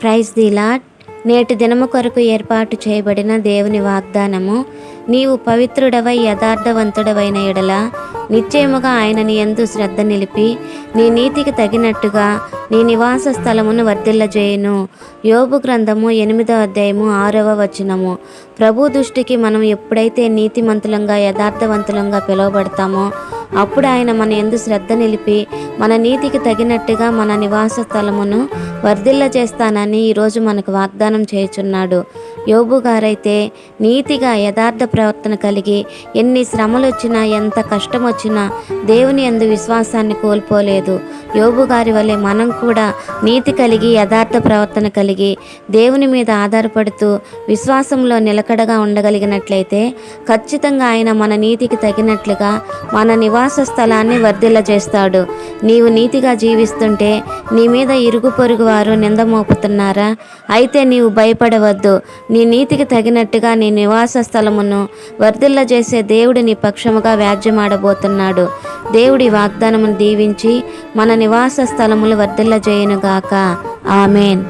Praise the lot నేటి దినము కొరకు ఏర్పాటు చేయబడిన దేవుని వాగ్దానము నీవు పవిత్రుడవై యథార్థవంతుడవైన ఎడల నిశ్చయముగా ఆయన నీ ఎందు శ్రద్ధ నిలిపి నీ నీతికి తగినట్టుగా నీ నివాస స్థలమును వర్ధిల్లజేయును. యోబు గ్రంథము ఎనిమిదవ అధ్యాయము ఆరవ వచనము. ప్రభు దృష్టికి మనం ఎప్పుడైతే నీతిమంతులంగా యథార్థవంతులంగా పిలువబడతామో అప్పుడు ఆయన మన ఎందు శ్రద్ధ నిలిపి మన నీతికి తగినట్టుగా మన నివాస స్థలమును వర్ధిల్ల చేస్తానని ఈరోజు మనకు వాగ్దానం చేయుచున్నాడు. యోబు గారైతే నీతిగా యథార్థ ప్రవర్తన కలిగి ఎన్ని శ్రమలు వచ్చినా ఎంత కష్టం వచ్చినా దేవుని ఎందు విశ్వాసాన్ని కోల్పోలేదు. యోబు గారి వలె మనం కూడా నీతి కలిగి యథార్థ ప్రవర్తన కలిగి దేవుని మీద ఆధారపడుతూ విశ్వాసంలో నిలకడగా ఉండగలిగినట్లయితే ఖచ్చితంగా ఆయన మన నీతికి తగినట్లుగా మన నివాస స్థలాన్ని వర్ధిల్ల చేస్తాడు నీవు నీతిగా జీవిస్తుంటే నీ మీద ఇరుగు పొరుగు వారు నింద మోపుతున్నారా? అయితే నీవు భయపడవద్దు. నీ నీతికి తగినట్టుగా నీ నివాస స్థలమును వర్ధిల్ల చేసే దేవుడు నీ పక్షముగా వ్యాజ్యమాడబోతున్నాడు. దేవుడి వాగ్దానమును దీవించి మన నివాస స్థలములు వర్ధిల్లజేయునుగాక. ఆమెన్.